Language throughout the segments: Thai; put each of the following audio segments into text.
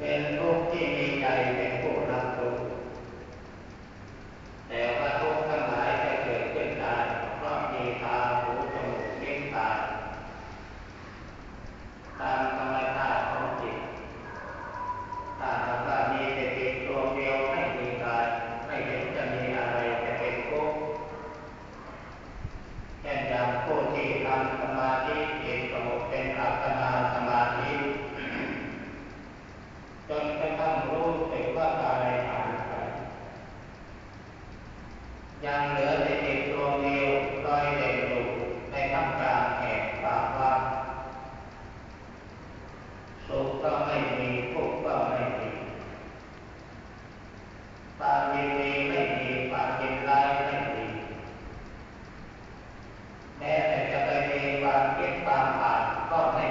per ottenere il tempo ตาปาก็ไม่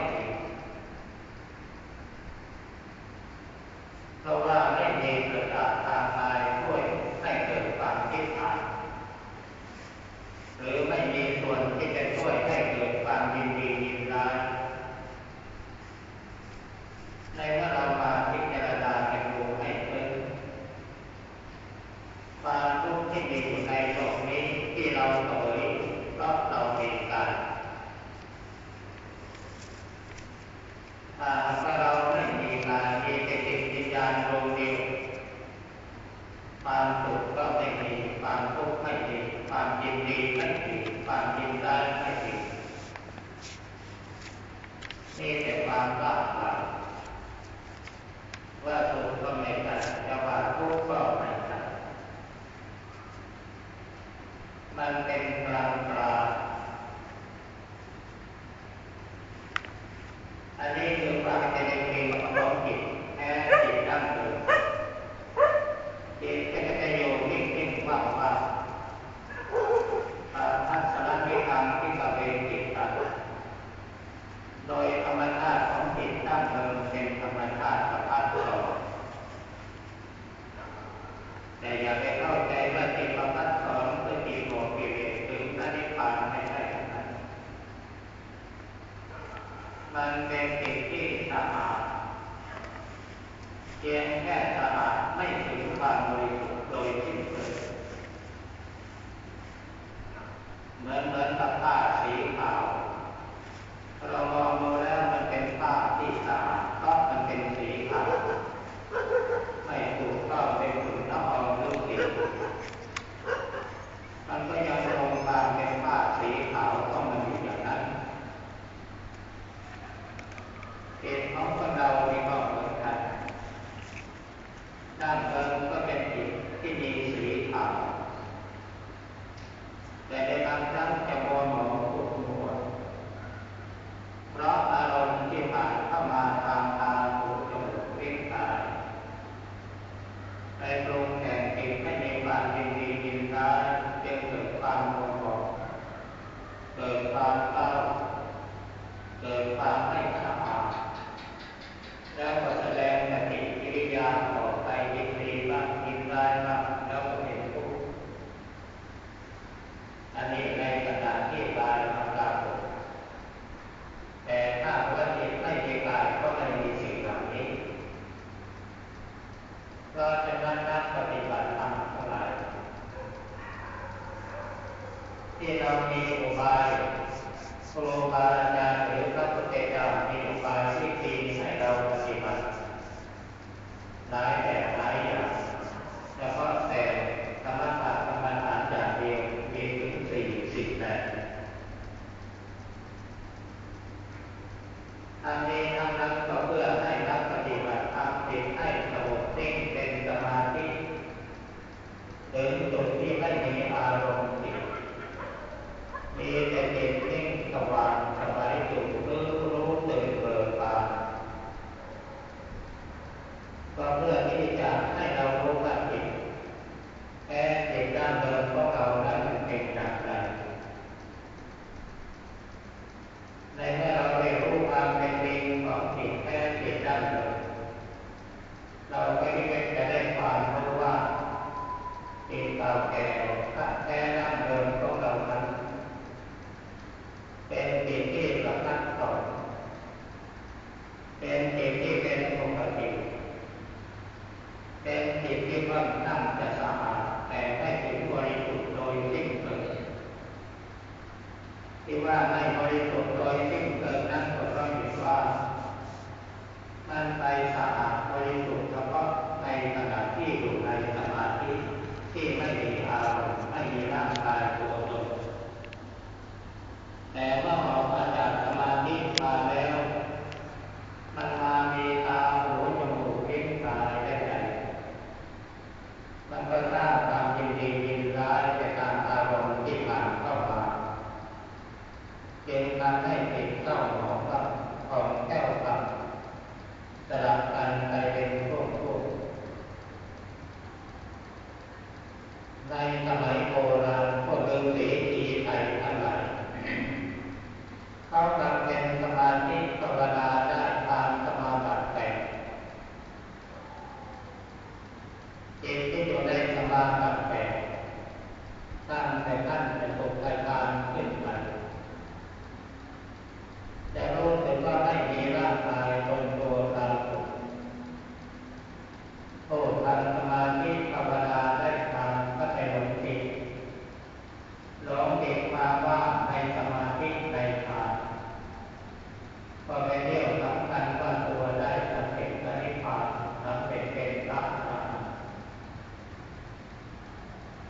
มันเป็นกลางกลา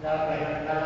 เร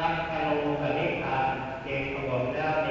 รักอารมณ์สันนิษฐานเจตผลแล้ว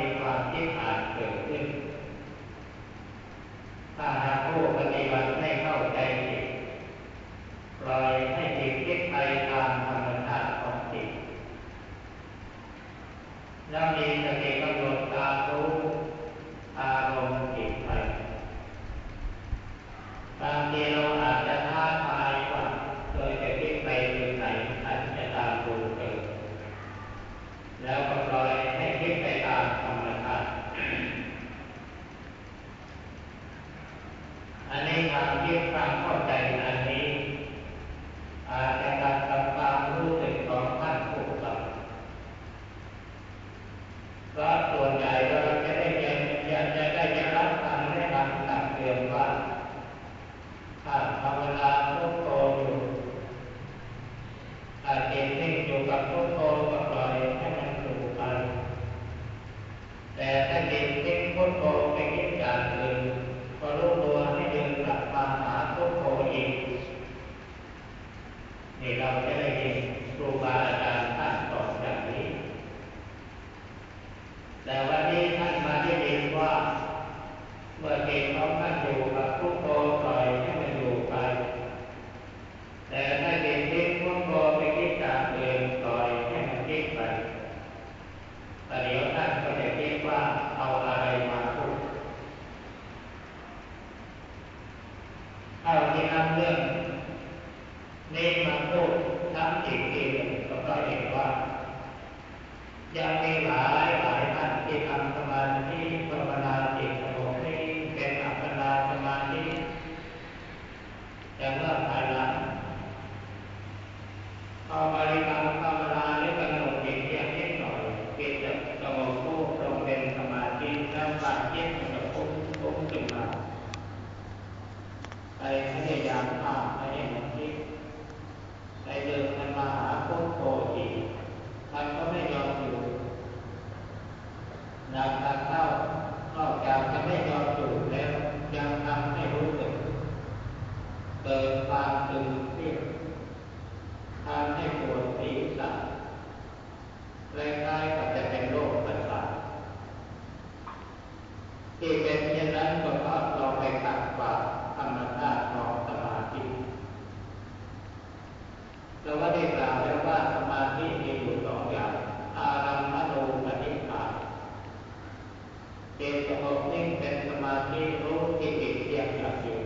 yaitu holding dan semakin rutin di tiap stasiun.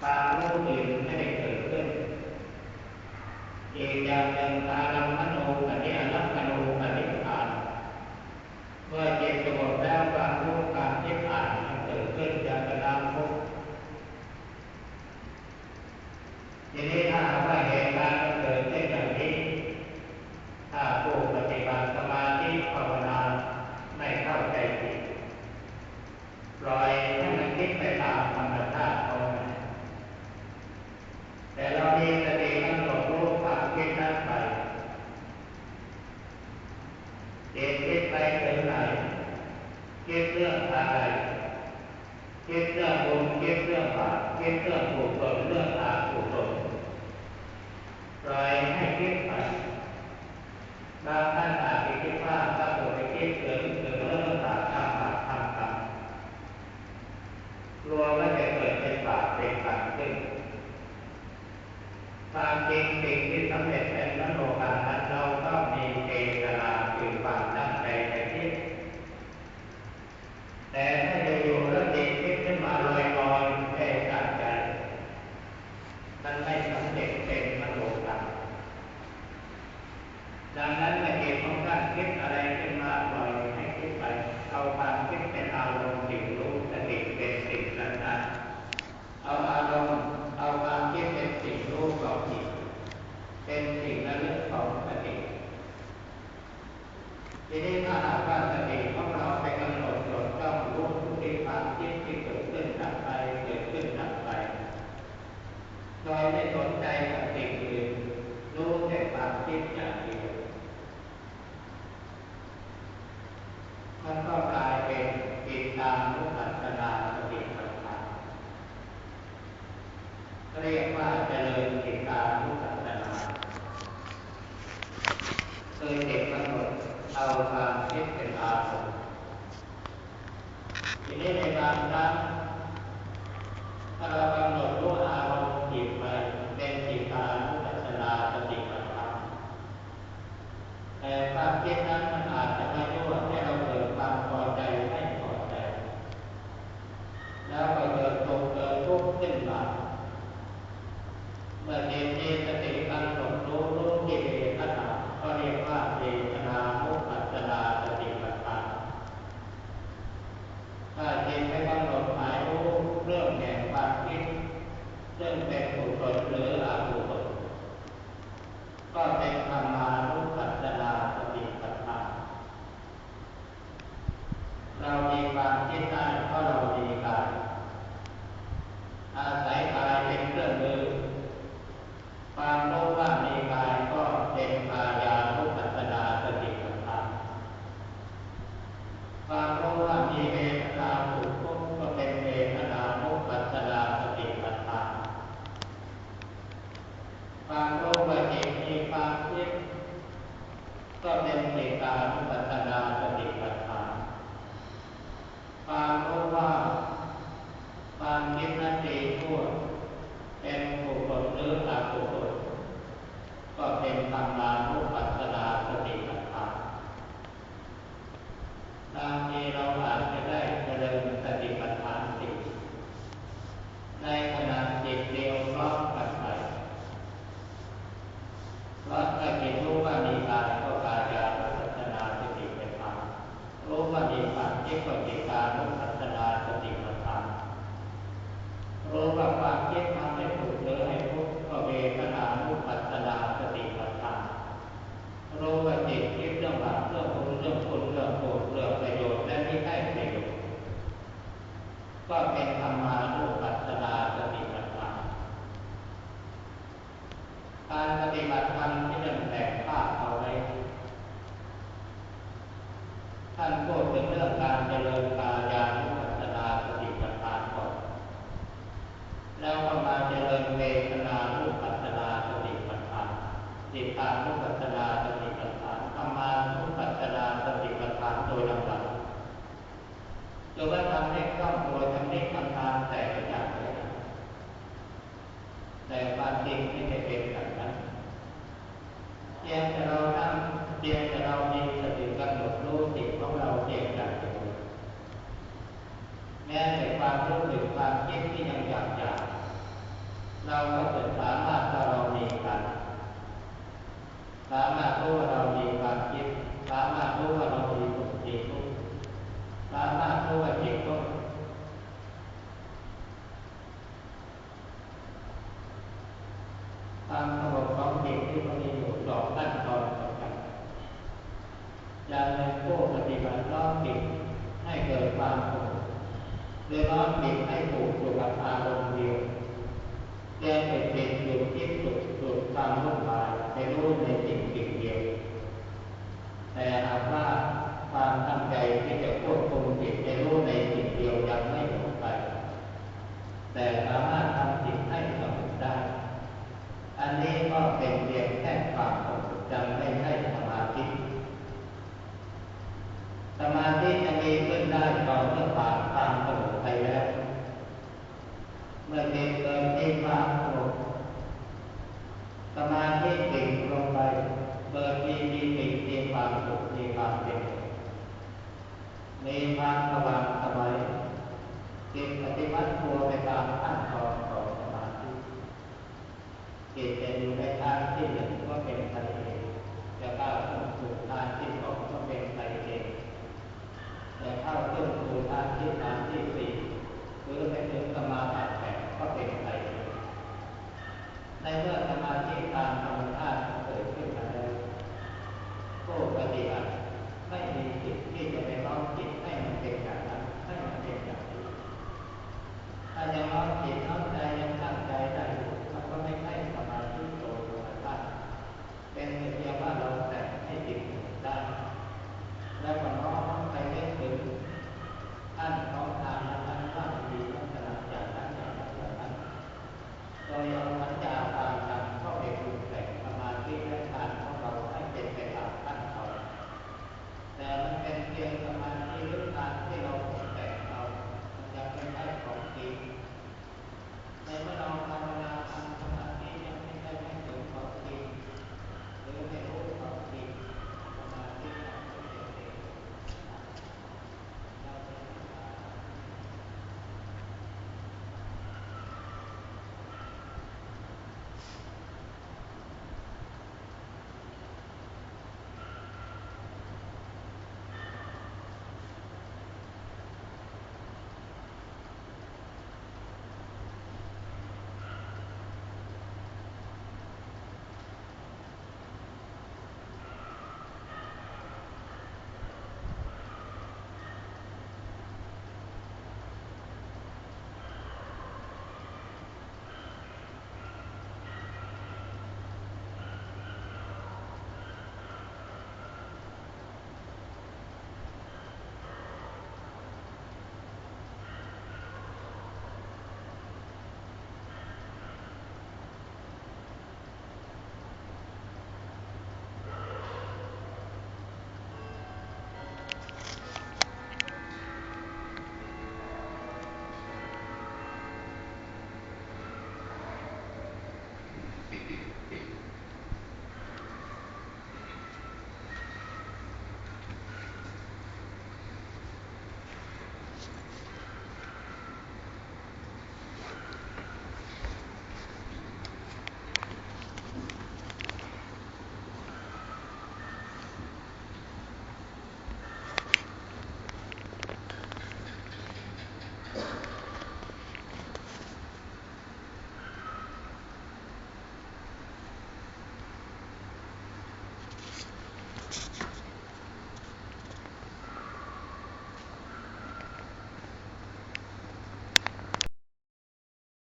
Kamu di เราไม่สนใจกับสิ่งอื่นรู้แต่ความคิดอย่างเดียว ติตานุปัจสนาสติปัฏฐานธรรมานุปัจสนาสติปัฏฐานโดยลำดับจนกระทั่งได้ข้ามโดยทั้งได้ทำทานแต่ละอย่างเลยแต่ความจริงไม่ได้เป็นแบบนั้นเพียงแต่เราตั้เพียงแต่เรามีสติกำหนดรู้สิ่งของเราเพียงอย่างเดียวแม้แต่ความรู้สึกความคิดที่ยังหยาบๆเราก็เกิดสาม สา